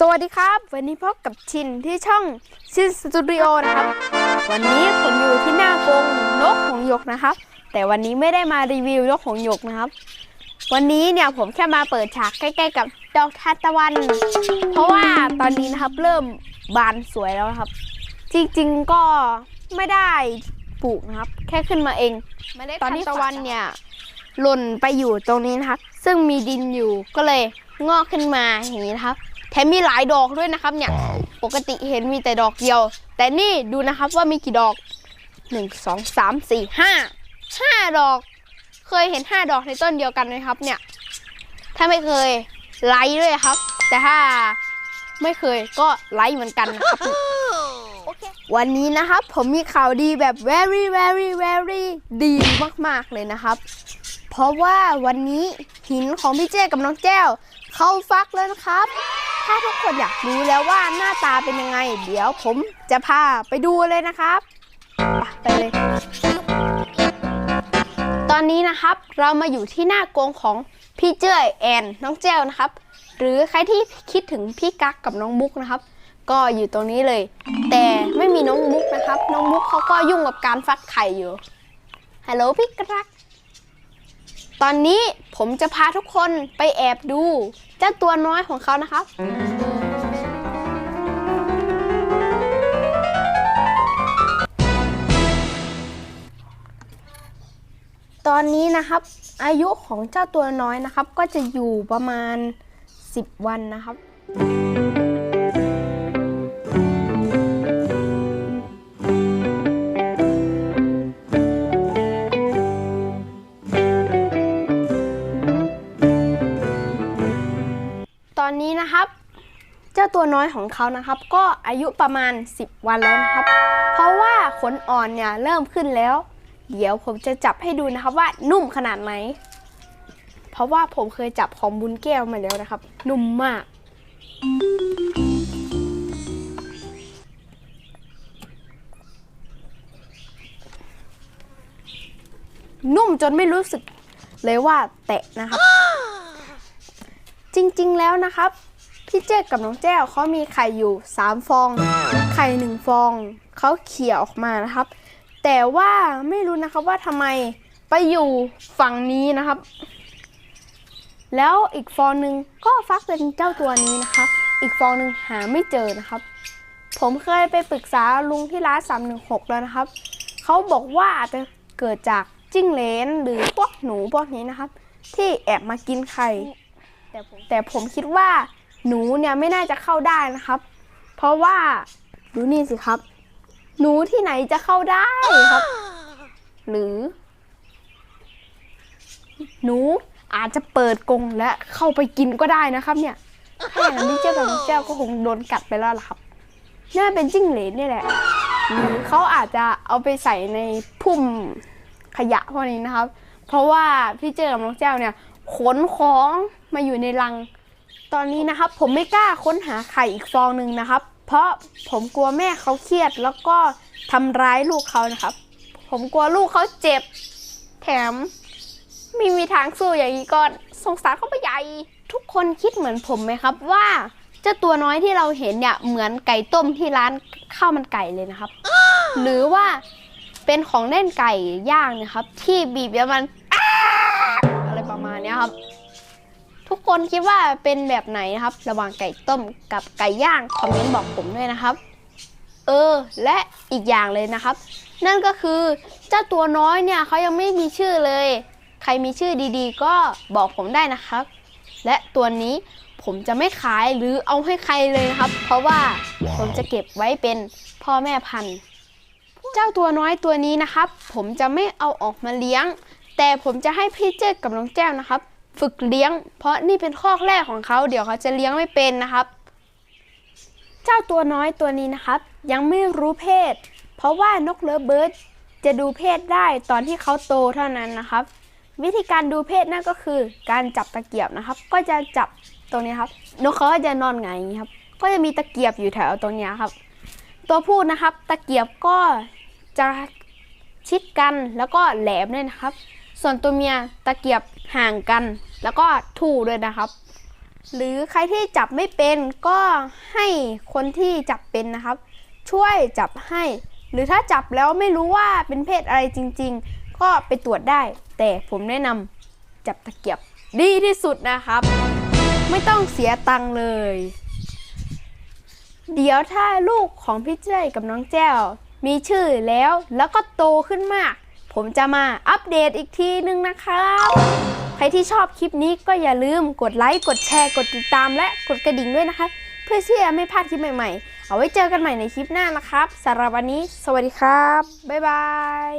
สวัสดีครับ วันนี้พบกับชินที่ช่องชินสตูดิโอนะครับ วันนี้ผมอยู่ที่หน้ากรงนกหงหยกนะครับ แต่วันนี้ไม่ได้มารีวิวนกหงหยกนะครับ วันนี้เนี่ยผมแค่มาเปิดฉากใกล้ๆกับดอกทานตะวัน เพราะว่าตอนนี้นะครับเริ่มบานสวยแล้วครับ จริงๆก็ไม่ได้ปลูกนะครับ แค่ขึ้นมาเองตอนนี้ตะวันเนี่ยหล่นไปอยู่ตรงนี้นะครับ ซึ่งมีดินอยู่ก็เลยงอกขึ้นมาอย่างนี้นะครับ ถมมีหลายดอกด้วยนะครับ เนี่ย ปกติเห็นมีแต่ดอกเดียว แต่นี่ดูนะครับว่ามีกี่ดอกหนึ่งสองสามสี่ห้าห้าดอก เคยเห็นห้าดอกในต้นเดียวกันไหมครับ เนี่ย ถ้าไม่เคยไลค์ด้วยครับ แต่ถ้าไม่เคยก็ไลค์เหมือนกันนะครับ วันนี้นะครับ ผมมีข่าวดีแบบ very very very ดีมาก ๆ เลยนะครับ เพราะว่าวันนี้หินของพี่เจ้กับน้องแก้วเข้าฟักแล้วนะครับ ถ้าทุกคนอยากรู้แล้วว่าหน้าตาเป็นยังไง เดี๋ยวผมจะพาไปดูเลยนะครับไปเลย ตอนนี้นะครับเรามาอยู่ที่หน้ากรงของพี่เจ้ยแอนน้องแจ้วนะครับ หรือใครที่คิดถึงพี่กั๊กกับน้องมุกนะครับ ก็อยู่ตรงนี้เลย แต่ไม่มีน้องมุกนะครับ น้องมุกเขาก็ยุ่งกับการฟักไข่อยู่ฮัลโหลพี่กั๊กตอนนี้ผมจะพาทุกคนไปแอบดู เจ้าตัวน้อยของเขานะครับ ตอนนี้นะครับ อายุของเจ้าตัวน้อยนะครับ ก็จะอยู่ประมาณ 10 วันนะครับ ตัวน้อยของเขานะครับ ก็อายุประมาณ 10 วันแล้วนะครับ เพราะว่าขนอ่อนเนี่ยเริ่มขึ้นแล้ว เดี๋ยวผมจะจับให้ดูนะครับว่านุ่มขนาดไหน เพราะว่าผมเคยจับของบุญแก้วมาแล้วนะครับ นุ่มมาก นุ่มจนไม่รู้สึกเลยว่าแตะนะครับ จริงๆแล้วนะครับ พี่เจ๊กับน้องแจ้วเขามีไข่อยู่ 3 ฟอง ไข่หนึ่งฟองเขาเขี่ยออกมานะครับ แต่ว่าไม่รู้นะครับว่าทำไมไปอยู่ฝั่งนี้นะครับ แล้วอีกฟองหนึ่งก็ฟักเป็นเจ้าตัวนี้นะครับ อีกฟองหนึ่งหาไม่เจอนะครับ ผมเคยไปปรึกษาลุงที่ร้าน316 แล้วนะครับเขาบอกว่าอาจจะเกิดจากจิ้งเหลนหรือพวกหนูพวกนี้นะครับ ที่แอบมากินไข่แต่ผมแต่ผมคิดว่า หนูเนี่ยไม่น่าจะเข้าได้นะครับ เพราะว่าดูนี่สิครับ หนูที่ไหนจะเข้าได้ครับ หรือ หนูอาจจะเปิดกรงและเข้าไปกินก็ได้นะครับเนี่ยถ้าอย่างนั้นพี่เจ้ากับน้องแก้วก็คงโดนกัดไปแล้วล่ะครับน่าเป็นจิ้งเหลนเนี่ยแหละหรือเขาอาจจะเอาไปใส่ในพุ่มขยะพวกนี้นะครับ เพราะว่าพี่เจอกับน้องแจ้วเนี่ยขนของมาอยู่ในรัง ตอนนี้นะครับ ผมไม่กล้าค้นหาไข่อีกฟองหนึ่งนะครับ เพราะผมกลัวแม่เขาเครียดแล้วก็ทำร้ายลูกเขานะครับ ผมกลัวลูกเขาเจ็บ แถมไม่มีทางสู้อย่างนี้ก็สงสารเขาไปใหญ่ทุกคนคิดเหมือนผมไหมครับว่าเจ้าตัวน้อยที่เราเห็นเนี่ยเหมือนไก่ต้มที่ร้านข้าวมันไก่เลยนะครับ หรือว่าเป็นของเล่นไก่ย่างนะครับ ที่บีบแล้วมันอะไรประมาณนี้ครับ ทุกคนคิดว่าเป็นแบบไหนนะครับ ระหว่างไก่ต้มกับไก่ย่างคอมเมนต์บอกผมด้วยนะครับ เออ และอีกอย่างเลยนะครับ นั่นก็คือเจ้าตัวน้อยเนี่ยเขายังไม่มีชื่อเลย ใครมีชื่อดีๆ ก็บอกผมได้นะครับ และตัวนี้ผมจะไม่ขายหรือเอาให้ใครเลยครับ เพราะว่าผมจะเก็บไว้เป็นพ่อแม่พันธุ์ เจ้าตัวน้อยตัวนี้นะครับ ผมจะไม่เอาออกมาเลี้ยง แต่ผมจะให้พี่เจ๊กับน้องแจ้วนะครับ ฝึกเลี้ยง เพราะนี่เป็นข้อแรกของเขา เดี๋ยวเขาจะเลี้ยงไม่เป็นนะครับ เจ้าตัวน้อยตัวนี้นะครับ ยังไม่รู้เพศ เพราะว่านกเลิฟเบิร์ดจะดูเพศได้ตอนที่เขาโตเท่านั้นนะครับ วิธีการดูเพศนั่นก็คือการจับตะเกียบนะครับ ก็จะจับตรงนี้ครับ นกเขาก็จะนอนหงายอย่างนี้ครับ ก็จะมีตะเกียบอยู่แถวตรงนี้ครับ ตัวผู้นะครับ ตะเกียบก็จะชิดกันแล้วก็แหลมด้วยนะครับ ส่วนตัวเมียตะเกียบห่างกัน แล้วก็ทู่ด้วยนะครับ หรือใครที่จับไม่เป็นก็ให้คนที่จับเป็นนะครับ ช่วยจับให้ หรือถ้าจับแล้วไม่รู้ว่าเป็นเพศอะไรจริง ๆ ก็ไปตรวจได้ แต่ผมแนะนำจับตะเกียบดีที่สุดนะครับ ไม่ต้องเสียตังค์เลย เดี๋ยวถ้าลูกของพี่เจ้ยกับน้องแจ้วมีชื่อแล้วแล้วก็โตขึ้นมาก ผมจะมาอัปเดตอีกทีนึงนะครับ ใครที่ชอบคลิปนี้ก็อย่าลืมกดไลค์ กดแชร์ กดติดตามและกดกระดิ่งด้วยนะคะ เพื่อที่จะไม่พลาดคลิปใหม่ๆ เอาไว้เจอกันใหม่ในคลิปหน้านะครับสำหรับวันนี้ สวัสดีครับ บ๊ายบาย